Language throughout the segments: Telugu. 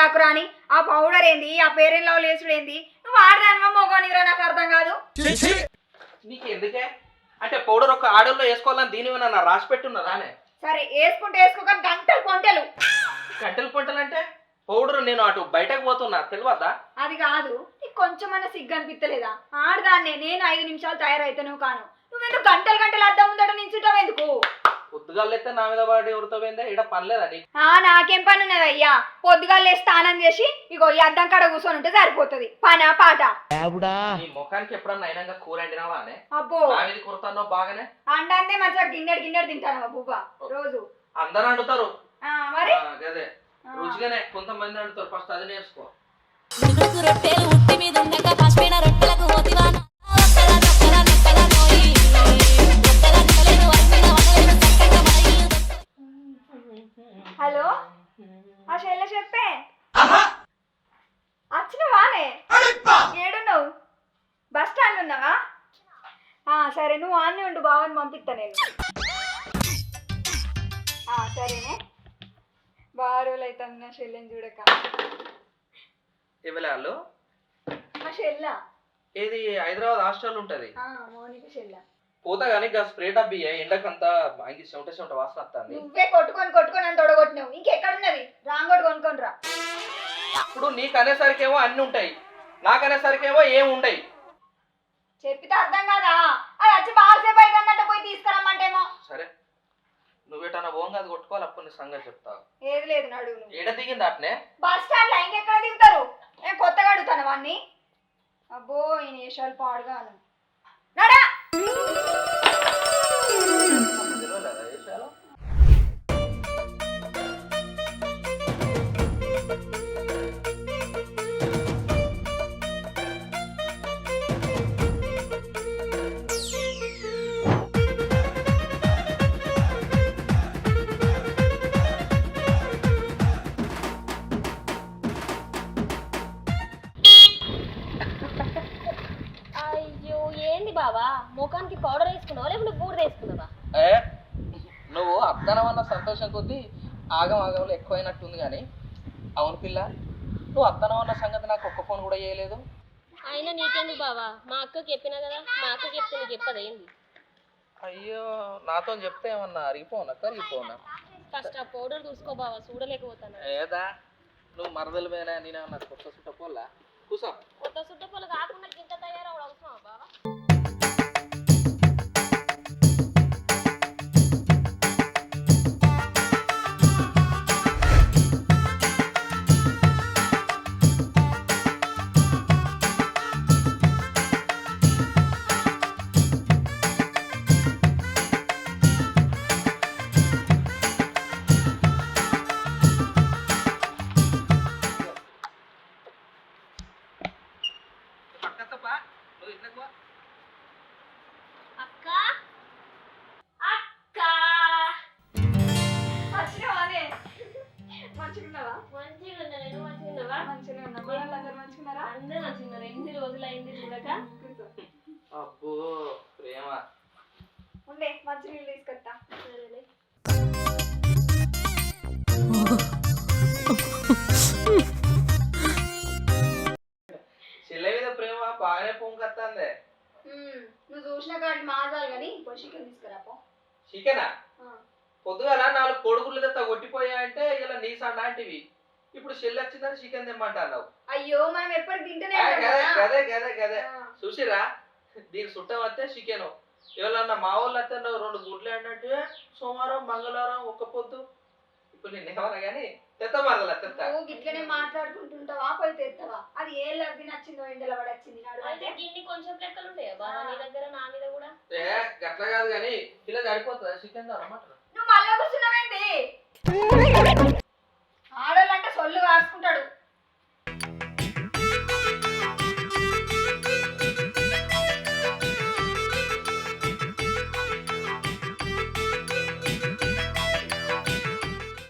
కాకురా అని ఆ పౌడర్ ఏంది? ఆ పేరెంట్లో లేచుడు ఏంది? నువ్వు ఆడదానివా మోగోనిరా నాకు అర్థం కాదు. నీకు ఎందుకే అంటే పౌడర్ ఒక ఆడోల్లో వేసుకోవాలని దీని నా రాసి పెట్టున్నదానే సరే వేసుకుంటే వేసుకోక గంటలు కొంటలు కట్టెల పంటలు అంటే పౌడర్ నేను అటు బయటకు పోతున్నా తెలియదా? అది కాదు నీకు కొంచెమన్నా సిగ్గు అనిపించలేదా ఆడదాన్నే నేను ఐదు నిమిషాలు తయారైతేను కాను. నువ్వెందుకు గంటలు గంటలు అద్దం ముందట నించుంటావు ఎందుకు? పొద్దుగాలైతే నా మీద వాడి ఎవరితోపోయిందే ఇక్కడ పనిలేదా నీకు? ఆ నాకేం పని ఉన్నది అయ్యా. పొద్దుగాలు స్నానం చేసి ఇగో ఈ అద్దం కాడ కూర్చొని ఉంటే సరిపోతుంది. పనా పాట? నీ ముఖానికి ఎప్పుడన్నా అయినాక కూర వండినావా అనే? అబ్బో. నా మీద కురుతానో బాగానే? అండాన్నే మంచిగా గిన్నెడు గిన్నెడు తింటాను బువ్వ రోజు. అందరూ వండుతారు. ఆ, మరి? ఆ, గదే. రుచిగానే కొంతమంది వండుతారు. ఫస్ట్ అది నేర్చుకో. రొట్టెలు ఉట్టి మీద ఉండగా పసిపోయిన రొట్టెలకు పోతివా హలో? ఆ శైల చెప్పే? వచ్చినవానే ఏడున్నావు? బస్ స్టాండ్ ఉన్నావా? ఆ, సరే నువ్వు ఆన్నే ఉండు బావని పంపిస్తా నేను. ఆ, సరేనే. బాగా రోజులు అవుతుంది నా చెల్లెని చూడక. మా చెల్ల ఇది హైదరాబాద్ హాస్టల్ ఉంటది. ఆ, మౌనిక చెల్ల పోతా కానీ ఇంకా స్ప్రే డబ్బి ఎండకంతా ఇంక చెమట చెమట వాసన వస్తుంది. నువ్వే కొట్టుకొని కొట్టుకొని అని తొడగొట్టినావు. ఇంకెక్కడున్నది రాంగోడు కొనుక్కొని రా. ఇప్పుడు నీకు అనేసరికేమో అన్ని ఉంటాయి. నాకు అనేసరికేమో ఏం ఉండయి. చెప్పితే అర్థం కాదా? అది వచ్చి బాగాసేపు అవుతుందంటే పోయి తీసుకురమ్మంటేమో. సరే. నువ్వేటన్నా ఓంగా అది కొట్టుకోవాలి అప్పుడు నీ సంగతి చెప్తావు ఏది లేదు నువ్వు. ఏడ దిగింది అట్నే? బస్ స్టాండ్లో ఇంకెక్కడ దిగుతారు? నేను కొత్తగా అడుగుతాను వాడిని అబ్బో ఈయన వేషాలు పాడుగాను. నడా? అయ్యో ఏంది బావా? ముఖానికి పౌడర్ వేసుకున్నావా? లేకుంటే బూడిద వేసుకున్నావా? నువ్వు అర్థనం అన్న సంతోషం కొద్దీ ఆగం ఆగంలో ఎక్కువైనట్టుంది కానీ అవును పిల్ల నువ్వు అర్థనం అన్న సంగతి నాకు ఒక్క ఫోన్ కూడా చేయలేదు. అయినా నీకెందుకు బావా? మా అక్కకి చెప్పినా కదా? మా అక్కకి చెప్తే నీకు చెప్పదు ఏంది అయ్యో నాతో చెప్తే ఏమన్నా అరిగిపోనా? కరిగిపోనా? ఫస్ట్ ఆ పౌడర్ చూసుకో బావా చూడలేకపోతాను. ఏదా? నువ్వు మరదలు పోయినా నేనేమన్నా కొత్త చుట్ట పోలా? కూసా. కొత్త సుట్టపొలు కాకుండా గింత తయారవడం అవసరమా బావా? చికెన్ తీసుకురాపో. చికెనా? పొద్దుగాల నాలుగు కొడుకులు తెస్తా కొట్టిపోయా అంటే ఇలా నీ లాంటివి ఇప్పుడు చెల్లి వచ్చిందని చికెన్ తెమ్మంటున్నావు. అయ్యో మనం ఎప్పటికి తింటూనే గదే కదా. గదే గదే. చూసిరా దీని చుట్టం వస్తే చికెన్. ఎవరన్నా మా వాళ్ళు వస్తే నువ్వు రెండు గుడ్లు ఏంటంటే సోమవారం మంగళవారం ఒక్క పొద్దు. ఇప్పుడు నేను ఏమన్నా కానీ తెత్త మరదల తెత్త. మాట్లాడుకుంటుంటావా పోయి తెస్తావా అది ఏ లవ్వి నచ్చిందో ఎండల పడచ్చింది అంటే గిన్ని కొంచెం లెక్కలు ఉంటాయా బావా నీ దగ్గర నా గట్ల కాదు కానీ ఇలా సరిపోతుందా? చికెన్ నువ్వు ఆడోళ్ళంటే సొల్లు కాసుకుంటాడు.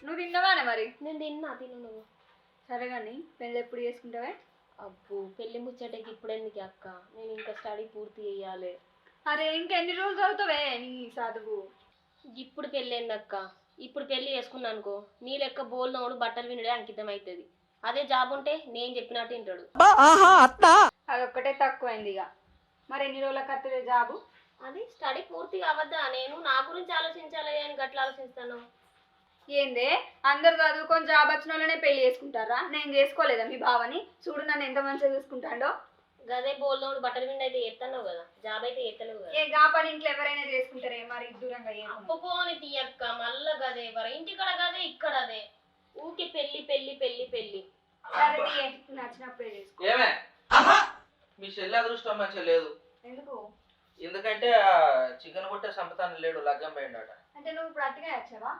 నువ్వు తిన్నవానే మరి? నేను తిన్నా తిను నువ్వు. సరే కానీ పెళ్ళి ఎప్పుడు చేసుకుంటావే? అబ్బో పెళ్ళి ముచ్చటకి ఇప్పుడు ఎందుకు అక్క? నేను ఇంకా స్టడీ పూర్తి చేయాలి. అరే ఇంకెన్ని రోజులు చదువుతావే నీ చదువు? ఇప్పుడు పెళ్ళి అక్క ఇప్పుడు పెళ్ళి చేసుకున్నా అనుకో నీ లెక్క బోల్నోడు బట్టలు వినడే అంకితం అవుతుంది అదే జాబ్ ఉంటే నేను చెప్పినట్టు వింటాడు. అదొక్కటే తక్కువైంది ఇక మరి ఎన్ని రోజులకు వస్తుంది జాబు? అది స్టడీ పూర్తి అవద్దా నేను నా గురించి ఆలోచించాలి అని గట్ల ఆలోచిస్తాను. ఏందే? అందరు చదువుకొని జాబ్ వచ్చిన వాళ్ళనే పెళ్ళి చేసుకుంటారా? నేను చేసుకోలేదా మీ బావని? చూడు నన్ను ఎంత మంచిగా చూసుకుంటాడో. గదే బోల్నోడు బట్టలు విండి అయితే ఎత్తన్నావు కదా. జాబ్ అయితే ఎత్తలేవు ఏ గా పని ఇంట్లో ఎవరైనా చేసుకుంటారే? మరి దూరంగా ఏమో. అప్పుకోని తీయక్క మళ్ళా గదే వర ఇంటికాడ గదే ఇక్కడ అదే. ఊకి పెళ్ళి పెళ్ళి పెళ్ళి పెళ్ళి సరే తీయే, నచ్చినప్పుడే చేసుకో. ఏమే? మీ చెల్లి అదృష్టం మంచిగా లేదు. ఎందుకు? ఎందుకంటే చికెన్ కొట్టే సంపతాన్ని లేడు లగ్గం పోయిండట. అంటే నువ్వు ఇప్పుడు అట్టుగా వచ్చావా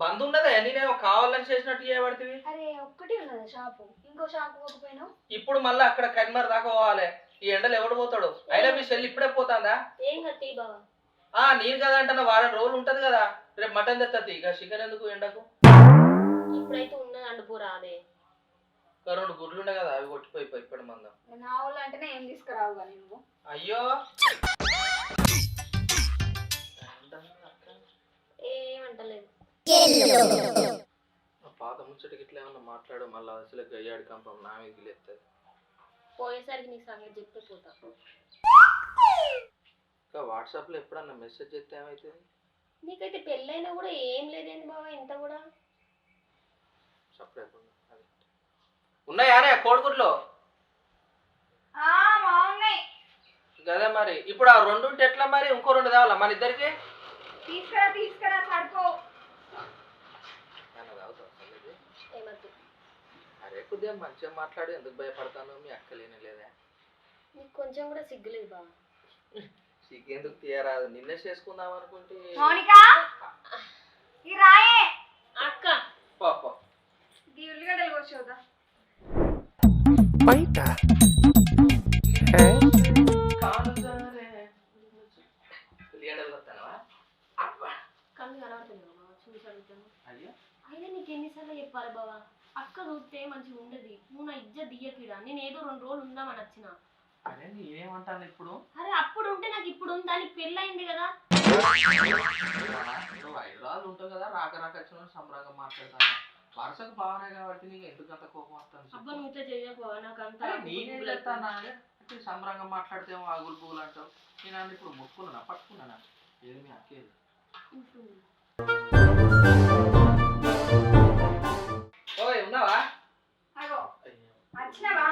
బంద్ ఉన్నదే? నేనేమో కావాలని చేసినట్టు చేయబడుతుంది అరే ఒక్కటి ఉన్నదా షాపు. ఇంకో షాపు పోకపోయినావు? ఇప్పుడు మళ్ళీ అక్కడ కరిమర్ దాకా పోవాలి. ఈ ఎండలు ఎవడు పోతాడు? అయినా మీ చెల్లి ఇప్పుడే పోతాందా? ఏం కట్టి బావా? ఆ నేను కదా అంటే వారం రోజులు ఉంటది కదా. రేపు మటన్ తెత్తది ఇక చికెన్ ఎందుకు ఎండకు? ఇప్పుడైతే ఉన్నది అండుపోరా అదే. రెండు గుడ్లు ఉన్నాయి కదా అవి కొట్టిపోయి ఇప్పటి మందం. నా వాళ్ళు అంటేనే ఏం తీసుకురావు కానీ నువ్వు అయ్యో! ఏమంటలేదు. పాత ముచ్చటికి ఇట్లా ఏమన్నా మాట్లాడు మళ్ళీ అసలు గయ్యాడి కంపం నా మీదకి లేస్తుంది పోయేసరికి నీకు సంగతి చెప్తే పోతా. ఇంకా వాట్సాప్లో ఎప్పుడన్నా మెసేజ్ చేస్తే ఏమవుతుంది నీకైతే పెళ్ళైనా కూడా ఏం లేదేంటి బావా ఇంత కూడా? సపరేట్ ఉన్నాయానే కోడిగుడ్లు? ఆ, బాగున్నాయి గదే మరి. ఇప్పుడు ఆ రెండు ఉంటే ఎట్లా మరి? ఇంకో రెండు కావాలా మన ఇద్దరికి? తీసుకురా తీసుకురా సరిపో అరే కొద్దిగా మంచిగా మాట్లాడు ఎందుకు భయపడతాను? మీ అక్కలేనే లేదా. నీకు కొంచెం కూడా సిగ్గులేదు బావా. సిగ్గెందుకు తీయరాదు? నిన్నే చేసుకుందాం అనుకుంటే. మౌనిక? ఈ రాయే. అక్క. పాప ఈ ఉల్లిగడ్డలు కోసోదా కళ్ళు కనబడుతుంది బావా చూసి అడుగుతాను అయ్యో. అయినా నీకు ఎన్నిసార్లు చెప్పాలి బావా? అక్క చూస్తే మంచిగా ఉండదు. నువ్వు నా ఇజ్జ దియ్యకిడా నేను ఏదో రెండు రోజులు ఉందామని వచ్చిన. అరే నేనేమంటాను ఇప్పుడు? అరే అప్పుడు ఉంటే నాకు ఇప్పుడు ఉందా? నీకు పెళ్ళయింది కదా. నువ్వు హైదరాబాద్ ఉంటావు కదా రాక రాక వచ్చిన సంబరంగా మాట్లాడతాను. వరుసకు బాగానే కాబట్టి నీకు ఎందుకు అంత కోపం వస్తుంది అబ్బా నువ్వు ఇట్లా చెయ్యకు నాకు అంత నేనేం చెప్తానా అంటే సంబరంగా మాట్లాడితేమో ఆగులు పువ్వులు అంటావు. నేను ఇప్పుడు ముట్టుకున్నానా పట్టుకున్నానా? ఏది మీ అక్కేది ఓయ్ ఉన్నావా? అగో వచ్చినావా?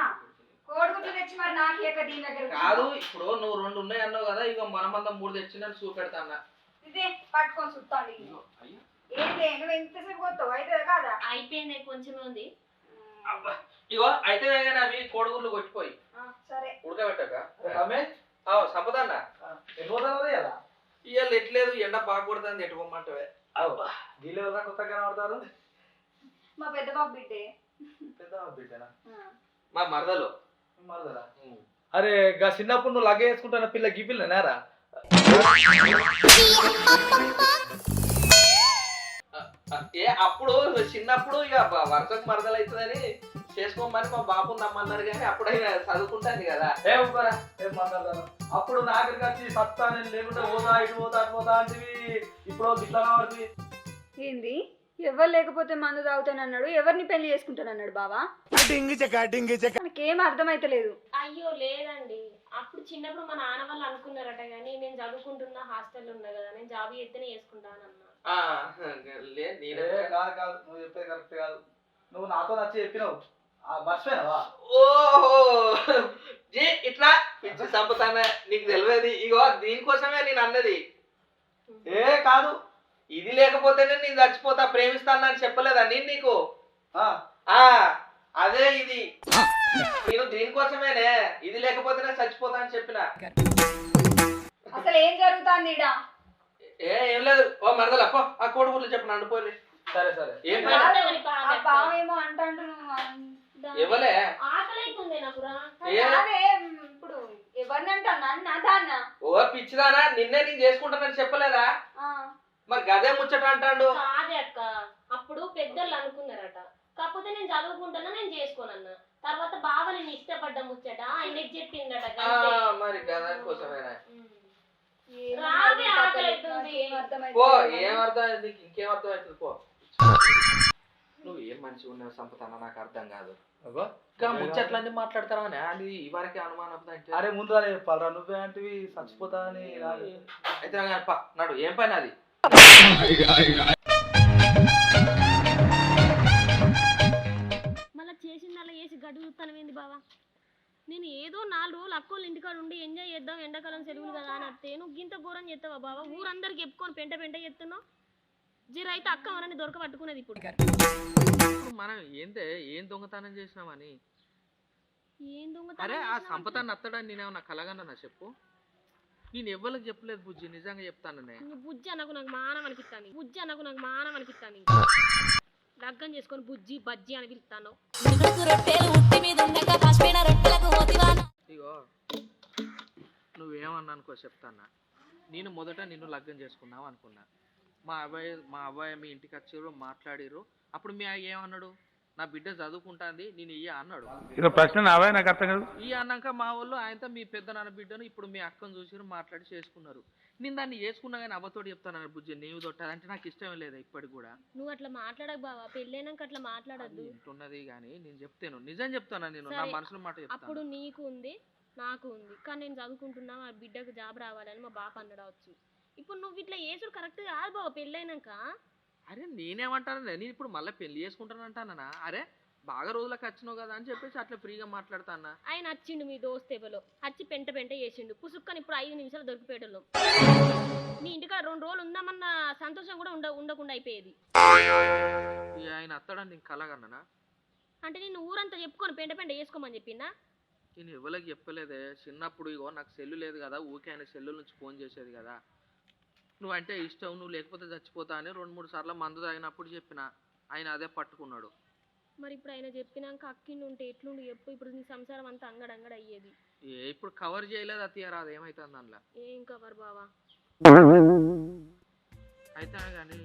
కోడిగుడ్లు తెచ్చి మరి నాకు ఇక దీని దగ్గర కాదు ఇప్పుడు నువ్వు రెండు ఉన్నాయి అన్నావు కదా ఇక మన మందం మూడు తెచ్చిందని చూపెడతానా? ఇదే పట్టుకొని అయ్యో. ఏంటి నువ్వు ఎంతసేపు పోతావు? అయితే కాదా? అయిపోయింది కొంచెమే ఉంది. అబ్బా. ఇగో అయితే అవి కోడిగుడ్లు కొట్టిపోయి ఆ, సరే. ఉడకబెట్టాక. రమేష్ సంపదన్న. ఎటు పోతావు కదా ఇవాళ ఎట్లేదు ఎండ బాగా కొడుతుంది ఎటు పొమ్మంటవే అబ్బా వీళ్ళు కొత్తగా కనబడతారు? మా పెద్ద బాబు బిడ్డే. పెద్ద బిడ్డనా. మా మరదలు. మరదరా అరే గా చిన్నప్పుడు నువ్వు లగ్గ వేసుకుంటున్న పిల్ల గీ పిల్లనేరా ఏ అప్పుడు చిన్నప్పుడు ఇక వరుసకు మరదలు అవుతుందని చేసుకోమని మా బాబు నమ్మన్నారు కానీ అప్పుడైనా చదువుకుంటాను కదా. ఏ మాట్లాడతాను అప్పుడు నాగరికి వచ్చి సత్తా నేను లేకుంటే పోతా ఇటు పోతా అటు పోతా అంటివి. ఇప్పుడు కాబట్టి ఏంది? ఎవరు లేకపోతే మందు తాగుతానన్నాడు? ఎవరిని పెళ్ళి చేసుకుంటానన్నాడు బావా? మనకేం అర్థమైతలేదు. అయ్యో లేదండి. అప్పుడు చిన్నప్పుడు మా నాన్న వాళ్ళు అనుకున్నారట కానీ నేను చదువుకుంటున్నా హాస్టల్లో ఉన్నా కదా నేను జాబ్ చేస్తేనే చేసుకుంటానన్నా. ఆ, లే నేనే ఏ కాదు కాదు. నువ్వు చెప్పేది కరెక్ట్ కాదు. నువ్వు నాతో నచ్చి చెప్పినావు. ఆ, మర్చిపోయినావా? ఓహో! జీ ఇట్లా పిచ్చి నీకు తెలియదు. ఇగో దీనికోసమే నేను అన్నది. ఏ కాదు. ఇది లేకపోతేనే నేను చచ్చిపోతా ప్రేమిస్తాను అని చెప్పలేదా నేను నీకు? ఆ, ఆ అదే ఇది. నేను దీనికోసమేనే ఇది లేకపోతేనే చచ్చిపోతా అని చెప్పిన. అసలు ఏం జరుగుతుంది ఈడ? ఏ ఏం లేదు. ఓ మరదల పో. ఆ కోడి గుడ్లు చెప్పు నన్ను పోలే సరే సరే. ఏం అంటాడు అందా. ఇవ్వలే ఆకలి అవుతుంది నాకురా ఏ? అదే ఇప్పుడు ఎవరిని అంటాను ఓ పిచ్చిదానా నిన్నే నేను చేసుకుంటానని చెప్పలేదా? మరి గదే ముచ్చట అంటాడు? కాదే అక్క. అప్పుడు పెద్దలు అనుకున్నారట. కాకపోతే నేను చదువుకుంటున్నా నేను చేసుకోనన్నా. తర్వాత బావ నేను ఇష్టపడ్డ ముచ్చట ఆయనకి చెప్పిందట. మరి గదా కోసమేనా? ఉమ్. రావే ఆకలి అవుతుంది. పో ఏం అర్థం నీకు ఇంకేం అర్థం అవుతుంది పో. నువ్వు ఏం మంచిగా ఉన్నావు సంపతన నాకు అర్థం కాదు. అబ్బా ఇంకా ముచ్చట్లన్నీ మాట్లాడతారా అని అది ఇవరకే అనుమానం అంటే. అరే ముందు చెప్పాలరా. నువ్వే అంటివి చచ్చిపోతా అని అయితే నాకు నడు ఏం పని అది? మళ్ళీ చేసింది అలా చేసి గడ్డు చూస్తానమేంది బావా? నేను ఏదో నాలుగు రోజులు అక్కోళ్ళ ఇంటికాడ ఉండి ఎంజాయ్ చేద్దాం ఎండాకాలం సెలవులు కదా అని అత్తే నువ్వు గింత ఘోరం చేస్తావా బావా? ఊరందరికి చెప్పుకొని పెంట పెంట చేస్తున్నావు? జర అయితే అక్క మనని దొరక పట్టుకునేది ఇప్పుడు. మనం ఏంటే ఏం దొంగతనం చేసినామని ఏం దొంగ అరే ఆ సంపతాన్ని అత్తడాన్ని నేనేమన్నా కలగన్నా చెప్పు? నేను ఎవ్వరికి చెప్పలేదు బుజ్జి నిజంగా చెప్తాననే బుజ్జి అన్నకు నాకు మానం అనిపిస్తాను బుజ్జి అన్నకు నాకు మానం అనిపిస్తాను లగ్గం చేసుకొని బుజ్జి బజ్జి అని పిలుస్తాను. ఇగో నువ్వేమన్నా అనుకో చెప్తానా? నేను మొదట నిన్ను లగ్గం చేసుకుందాం అనుకున్నా. మా అబ్బాయి మా అబ్బాయి మీ ఇంటికి వచ్చారు మాట్లాడిరు అప్పుడు మీ ఏమన్నాడు? నా బిడ్డ చదువుకుంటాంది నేను ఇయ్య అన్నాడు. ప్రశ్న నావే నాకు అర్థం కాదు. ఈ అన్నాక మా వాళ్ళు ఆయనతో మీ పెద్ద నాన్న బిడ్డను ఇప్పుడు మీ అక్కను చూసిరు మాట్లాడి చేసుకున్నారు. నేను దాన్ని చేసుకున్నా కానీ అవ్వతోటి చెప్తాను బుజ్జి నీవు దొట్టాలంటే నాకు ఇష్టం లేదు ఇప్పటికి కూడా? నువ్వు అట్లా మాట్లాడకు బావా పెళ్ళైనాక అట్లా మాట్లాడద్దు. వింటున్నది కానీ నేను చెప్తాను. నిజం చెప్తాను నేను నా మనసులో మాట అప్పుడు నీకు ఉంది నాకు ఉంది. కానీ నేను చదువుకుంటున్నా మా బిడ్డకు జాబ్ రావాలని మా బాప అన్నడవచ్చు ఇప్పుడు నువ్వు ఇట్లా చేసుడు కరెక్ట్ కాదు బావ పెళ్ళైనాక. అరే నేనేమంటాను నేను ఇప్పుడు మళ్ళీ పెళ్ళి చేసుకుంటాను అంటానా అరే బాగా రోజులకు వచ్చినావు కదా అని చెప్పేసి అట్లా ఫ్రీగా మాట్లాడతానా? ఆయన వచ్చిండు మీ దోస్త్ ఎవలో వచ్చి పెంట పెంట చేసిండు పుసుక్కని ఇప్పుడు ఐదు నిమిషాలు దొరికిపోయేటోళ్ళం. నీ ఇంటికాడ రెండు రోజులు ఉందామన్న సంతోషం కూడా ఉండ ఉండకుండా అయిపోయేది. ఆయన అత్తడని నేను కలగన్నానా అంటే నేను ఊరంతా చెప్పుకొని పెంట పెంట చేసుకోమని చెప్పిందా నేను ఎవరికి చెప్పలేదే చిన్నప్పుడు ఇగో నాకు సెల్లు లేదు కదా ఊకే ఆయన సెల్లు నుంచి ఫోన్ చేసేది కదా. నువ్వంటే ఇష్టం నువ్వు లేకపోతే చచ్చిపోతా అని రెండు మూడు సార్లు మందు తాగినప్పుడు చెప్పిన ఆయన అదే పట్టుకున్నాడు. మరి ఇప్పుడు ఆయన చెప్పినాక అక్కిండి ఉంటే ఎట్లుండి చెప్పు ఇప్పుడు నీ సంసారం అంతా అంగడ అంగడ అయ్యేది. ఏ ఇప్పుడు కవర్ చేయలేదు అత్తయ్య అది ఏమైతుంది అందులో? ఏం కవర్ బావా? అయితే కానీ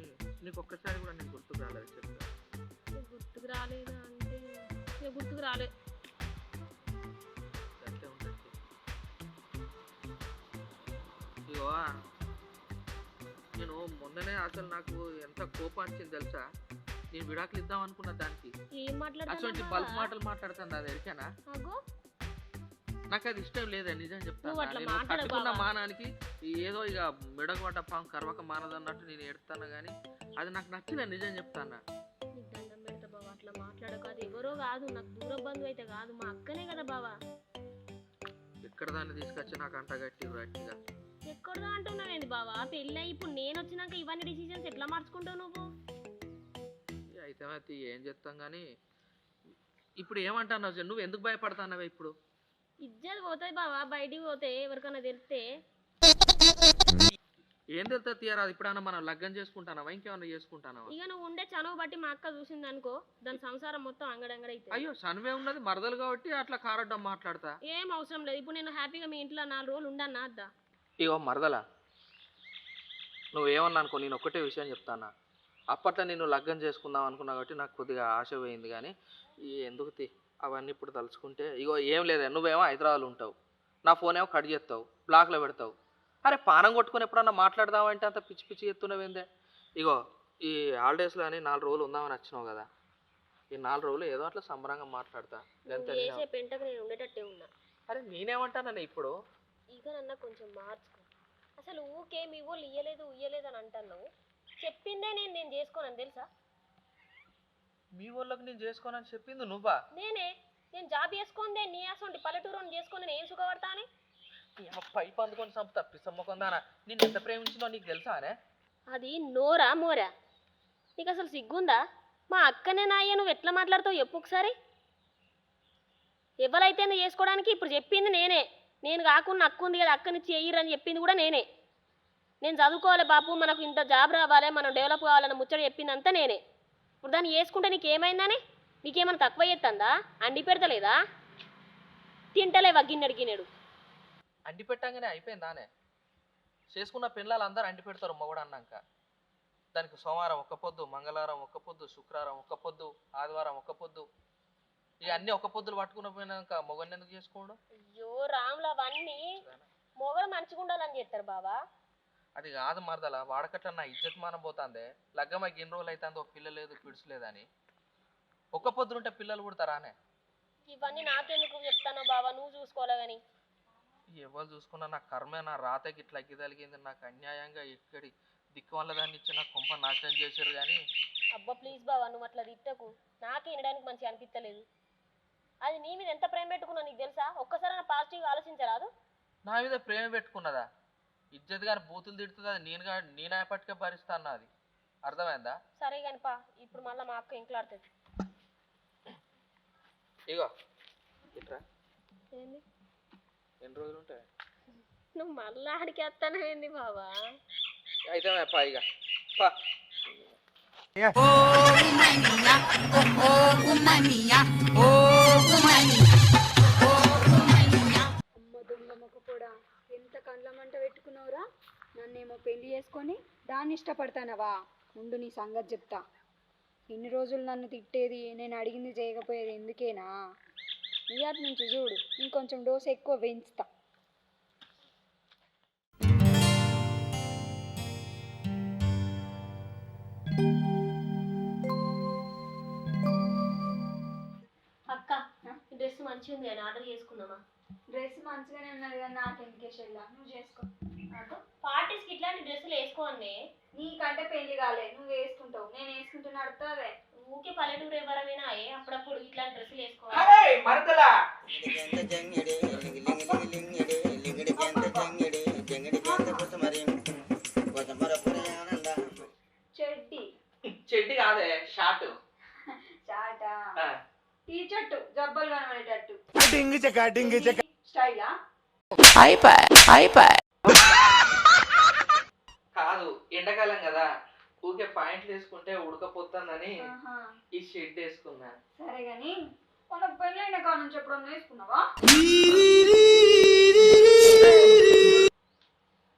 నీకు ఒక్కసారి కూడా నేను గుర్తుకు రాలేదు చెప్తా. గుర్తుకు రాలేదా అంటే ఇక గుర్తుకు రాలే. అంతే ఉంటుంది. ఇగో నేను మొన్ననే అసలు నాకు ఎంత కోపం వచ్చింది తెలుసా? నేను విడాకులు ఇద్దాం అనుకున్న దానికి. అటువంటి బల్బ్ మాటలు మాట్లాడుతుంది అది ఎరికేనా నాకు అది ఇష్టం లేదే నిజం చెప్తాను కట్టుకున్న. మానానికి ఏదో ఇక మెడగొట్ట పాము కరవక మానదన్నట్టు నేను ఎడతాను కానీ అది నాకు నచ్చలే నిజం చెప్తాను? అట్లా మాట్లాడకు. అది ఎవరో కాదు నాకు దూర బంధువు అయితే కాదు మా అక్కనే కదా బావా. ఎక్కడ దాన్ని తీసుకొచ్చి నాకు అంట గట్టి గట్టిగా ఎక్కడదా అంటున్నావేంది బావా? పెళ్ళి ఇప్పుడు నేను వచ్చినాక ఇవన్నీ డిసిషన్స్ ఎట్లా మార్చుకుంటావు నువ్వు? అయితే అయితే ఏం చెప్తాం కానీ ఇప్పుడు ఏమంటున్నావు నువ్వు ఎందుకు భయపడుతున్నావే ఇప్పుడు? ఇజ్జత్ పోతాయి బావా బయటికి పోతే ఎవరికైనా తెలిస్తే. ఏం తెలుస్తా తీయరా ఇప్పుడన్నా మనం లగ్గం చేసుకుంటానావా ఇంకేమన్నా చేసుకుంటానావా ఇక నువ్వు ఉండే చనువు బట్టి మా అక్క చూసింది అనుకో దాని సంసారం మొత్తం అంగడంగడ అవుతుంది అయ్యో సన్వే ఉన్నది మరదలు కాబట్టి అట్లా కారడ్డం మాట్లాడతా. ఏం అవసరం లేదు ఇప్పుడు నేను హ్యాపీగా మీ ఇంట్లో నాలుగు రోజులు ఉండన్నా అద్దా? ఇగో మరదలా నువ్వేమన్నా అనుకో నేను ఒక్కటే విషయం చెప్తానా? అప్పట్లో నేను లగ్గం చేసుకుందాం అనుకున్నా కాబట్టి నాకు కొద్దిగా ఆశ పోయింది కానీ ఈ ఎందుకు తీ? అవన్నీ ఇప్పుడు తలుచుకుంటే ఇగో ఏం లేదే నువ్వేమో హైదరాబాద్ ఉంటావు. నా ఫోన్ ఏమో కట్ చేస్తావు బ్లాక్లో పెడతావు. అరే పానం కొట్టుకొని ఎప్పుడన్నా మాట్లాడదామంటే అంత పిచ్చి పిచ్చి ఎత్తున్నవేందే ఇగో ఈ హాలిడేస్లో అని నాలుగు రోజులు ఉందామని వచ్చినావు కదా? ఈ నాలుగు రోజులు ఏదో అట్లా సంబరంగా మాట్లాడతా. అరే నేనేమంటానని ఇప్పుడు? ఇక నన్న కొంచెం మార్చుకో. అసలు ఊకే మీ వాళ్ళు ఇయ్యలేదు ఇయ్యలేదు అని అంటున్నావు. చెప్పిందే నేను నేను చేసుకోనని తెలుసా? మీ వాళ్ళకి నేను చేసుకోనని చెప్పింది నువ్వా? నేనే. నేను జాబ్ చేసుకుందే నీ అసలు పల్లెటూరు చేసుకొని నేను ఏం సుఖపడతా అని పైపు అందుకొని చంపు తప్పిసమ్మకుందానా నేను ఎంత ప్రేమించినో నీకు తెలుసానే అది నోరా మోరా? నీకు అసలు సిగ్గుందా? మా అక్కనే నాయ్య నువ్వు ఎట్లా మాట్లాడతావు? చెప్పు ఒకసారి. ఎవరైతే చేసుకోవడానికి ఇప్పుడు చెప్పింది నేనే. నేను కాకుండా అక్క ఉంది కదా అక్కని చెయ్యరని చెప్పింది కూడా నేనే. నేను చదువుకోవాలి బాపు మనకు ఇంత జాబ్ రావాలి మనం డెవలప్ కావాలని ముచ్చట చెప్పిందంతా నేనే. ఇప్పుడు దాన్ని వేసుకుంటే నీకేమైందని నీకేమైనా తక్కువ చేస్తుందా అండి పెడతలేదా? తింటలేవా గిన్నెడు గిన్నెడు? అండి పెట్టంగానే అయిపోయిందానే చేసుకున్న పిల్లలు అందరూ అండి పెడతారు మొగుడు అన్నాక. దానికి సోమవారం ఒక్క పొద్దు మంగళవారం ఒక్క పొద్దు శుక్రవారం ఒక్క పొద్దు ఆదివారం ఒక్క పొద్దు ఇక అన్ని ఒక్క పొద్దులు పట్టుకున్న పోయినాక మొగన్ని ఎందుకు చేసుకోవడం? అయ్యో రాములు అవన్నీ మొగలు మంచిగా ఉండాలని చేస్తారు బాబా అది కాదు మరదల వాడకట్ల నా ఇజ్జత్ మానం పోతాందే. లగ్గమ్మ ఎన్ని రోజులు అవుతుందో పిల్ల లేదు పిడుసు లేదని ఒక్క పొద్దులుంటే పిల్లలు పుడతారానే ఇవన్నీ నాకెందుకు చెప్తాను బాబా నువ్వు చూసుకోవాలి కానీ ఎవరు చూసుకున్నా నా కర్మే నా రాతకి ఇట్లా తగిలింది. నాకు అన్యాయంగా ఎక్కడి దిక్కు వల్ల దాన్ని ఇచ్చి నా కొంప నాశనం చేశారు కానీ అబ్బా ప్లీజ్ బావా నువ్వు అట్లా తిట్టకు. నాకే వినడానికి మంచిగా అనిపించలేదు అది నీ మీద ఎంత ప్రేమ పెట్టుకున్నావు నీకు తెలుసా? ఒక్కసారి నా పాజిటివ్ ఆలోచించరాదు. నా మీద ప్రేమ పెట్టుకున్నదా? ఇజ్జత్ గారి బూతులు తిడుతుంది? అది నేనుగా నేనేపటికే భరిస్తాను అది అర్థమైందా? సరే కానీ పా ఇప్పుడు మళ్ళీ మా అక్క ఇంట్లాడుతుంది ఇగో ఇట్రా. ఏంది? ఎన్ని రోజులు ఉంటాయి? నువ్వు మళ్ళీ ఆడికి వస్తాను ఏంది బావా? అయితే పా ఇక పా. అమ్మ మొక్క కూడా ఎంత కండ్ల మంట పెట్టుకున్నావురా? నన్నేమో పెళ్ళి చేసుకొని దాన్ని ఇష్టపడతానవా? ముందు నీ సంగతి చెప్తా. ఇన్ని రోజులు నన్ను తిట్టేది నేను అడిగింది చేయకపోయేది ఎందుకేనా? ఇయాటి నుంచి చూడు ఇంకొంచెం డోస్ ఎక్కువ పెంచుతా డ్రెస్ మంచిగా ఉంది అని ఆర్డర్ చేసుకుందామా? డ్రెస్ మంచిగానే ఉన్నది కానీ నాకు ఎందుకేషెల్లా నువ్వు చేసుకో. పార్టీస్కి ఇట్లాంటి డ్రెస్సులు వేసుకోండి నీకంటే పెళ్ళి కాలే నువ్వు వేసుకుంటావు. నేను వేసుకుంటున్నా అడుగుతావే ఊకే పల్లెటూరు ఎవరమైనా ఏ అప్పుడప్పుడు ఇట్లాంటి డ్రెస్సులు వేసుకోవాలి. మరదలా! చెడ్డి. చెడ్డి కాదే షార్ట్. చెట్టు జబ్బలు కనబడేటట్టు. స్టైలా? కాదు ఎండాకాలం కదా. ఊకే పాయింట్లు వేసుకుంటే ఉడకపోతుందని ఆహా. ఈ షెడ్ వేసుకున్నా. సరే గాని మనకు పెళ్ళైన కాడ నుంచి ఎప్పుడన్నా వేసుకున్నావా?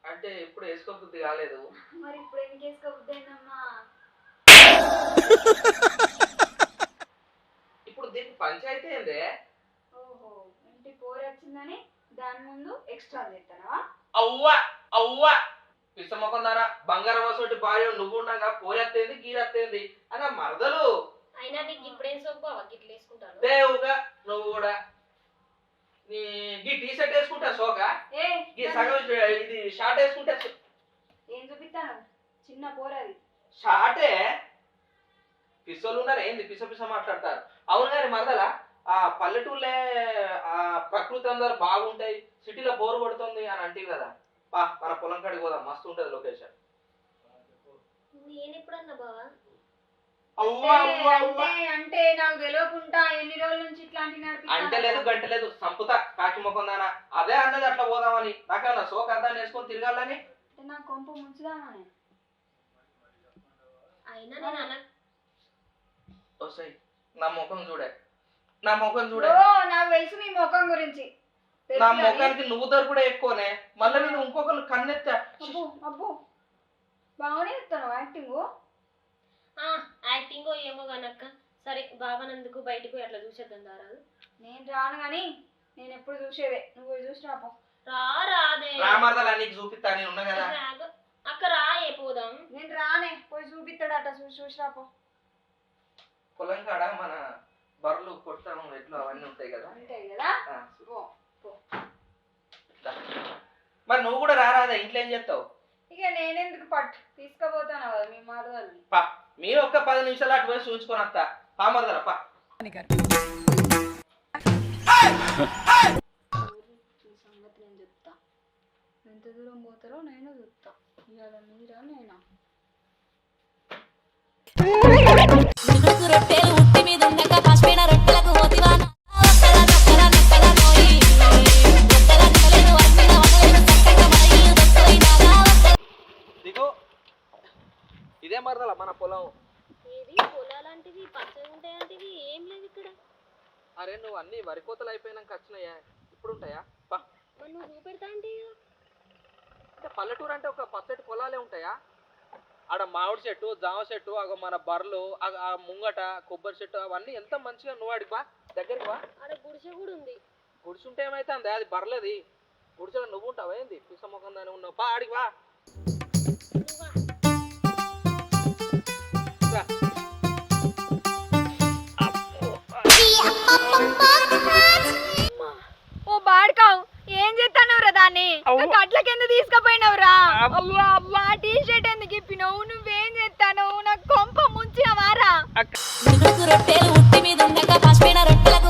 అంటే ఎప్పుడు వేసుకోబుద్ధి కాలేదు. మరి ఇప్పుడు ఎందుకు వేసుకోబుద్దైందమ్మా ఇప్పుడు దీనికి పంచాయతీ ఏందే? ఓహో ఇంటి పోరు వచ్చిందని దాని ముందు ఎక్స్ట్రా చేస్తానవా? అవ్వా అవ్వా. పిసమొకందారా బంగారం వసోటి భార్య నువ్వు ఉండగా పోరెత్తేంది గీరెత్తేంది అన్న మరదలు. అయినా నీకు ఇప్పుడేం సోపు బావా గిట్ల వేసుకుంటాను దేవుగా నువ్వు కూడా. నీ ఈ టీ షర్ట్ వేసుకుంటా సోక? ఏ ఈ సగం ఇది షార్ట్ వేసుకుంటే ఏం చూపిస్తాను చిన్న పోరది. షార్టే? పిసోళ్ళు ఉన్నారు? ఏంది? పిస పిస మాట్లాడతారు. అవును కానీ మరదలా ఆ పల్లెటూళ్ళే ఆ ప్రకృతి అందరు బాగుంటాయి సిటీలో బోర్ కొడుతుంది అని అంటే కదా. పా మన పొలం కాడికి పోదాం. మస్తు ఉంటుంది లొకేషన్. నేను ఎప్పుడన్నా బావా అంటే నాకు తెలియకుండా ఎన్ని రోజుల నుంచి ఇట్లాంటి అంటే లేదు గంట లేదు. సంపుత కాకి ముఖం దానా. అదే అన్నది అట్లా పోదామని. నాకేమన్నా సోక అద్దాన్ని వేసుకొని తిరగాలని? నా కొంప ముంచుదామని. అయినా నేను వస్తాయి నా ముఖం చూడే. నా ముఖం చూడే. ఓ నాకు తెలుసు మీ ముఖం గురించి. నా ముఖానికి నువ్వు ధర కూడా ఎక్కువనే. మళ్ళీ నేను ఇంకొకరు కన్నెత్తా. అబ్బో అబ్బో బాగానే ఇస్తాను యాక్టింగ్? ఆ, యాక్టింగో ఏమో కానక్క సరే బావనందుకు బయటకు అట్లా చూసేద్దాం దారాదు నేను రాను కానీ నేను ఎప్పుడు చూసేదే. నువ్వు చూసి రాపో. రా రాదే. రామర్దలా నీకు చూపిస్తా నేను ఉన్నా కదా. అక్క రాయే పోదాం. నేను రానే పోయి చూపిస్తాడట చూసి చూసి రాపో. పొలం కాడ మన బర్రెలు కొట్టడం ఎట్లు అవన్నీ ఉంటాయి కదా. అంతే కదా. ఆ, పో పో. దా. మరి నువ్వు కూడా రారాదా ఇంట్లో ఏం చేస్తావు? ఇక నేనెందుకు పట్టు? తీసుకుపోతాను కదా మీ మరదల్ని పా. మీరు ఒక్క పది నిమిషాలు అటు పోయి చూసుకొని వస్తా. పామర్దల పా. ఈ సంగతి నేను చెప్తా. ఎంత దూరం పోతారో నేను చెప్తా ఇవాళ మీరా నేనా? ఇదే మరదల మన పొలం. ఏది? పొలాలంటివి పచ్చగా ఉంటాయంటివి ఏం లేవు ఇక్కడ. అరే నువ్వు అన్ని వరి కోతలు అయిపోయినాక వచ్చినాయా. ఇప్పుడు ఉంటాయా పా నువ్వు చూపెడతా. అంటే పల్లెటూరు అంటే ఒక పచ్చటి పొలాలే ఉంటాయా? ఆడ మామిడి చెట్టు జామ చెట్టు అగో మన బర్రెలు ఆ- ముంగట కొబ్బరి చెట్టు అవన్నీ ఎంత మంచిగా నువ్వు బా దగ్గరికి బా ఆడ గుడిసె కూడా ఉంది. గుడిసుంటే ఏమైతుంది? అది బర్రెలది. గుడిసెలో నువ్వు ఉంటావా ఏంది? పిసముఖం దాని ఉన్నావు. బా ఆడికి. ఓ బాడుకావు ఏం చేస్తానవురా దాన్ని? కట్లకి ఎందుకు తీసుకుపోయినవురా? అవ్వా. అవ్వా టీ షర్ట్ ఎందుకు నువ్వేం చేస్తాను నాకు కొంప ముంచిన వారా. రొట్టెలు ఉట్టి మీద ఉండగా పసిపోయిన రొట్టెలకు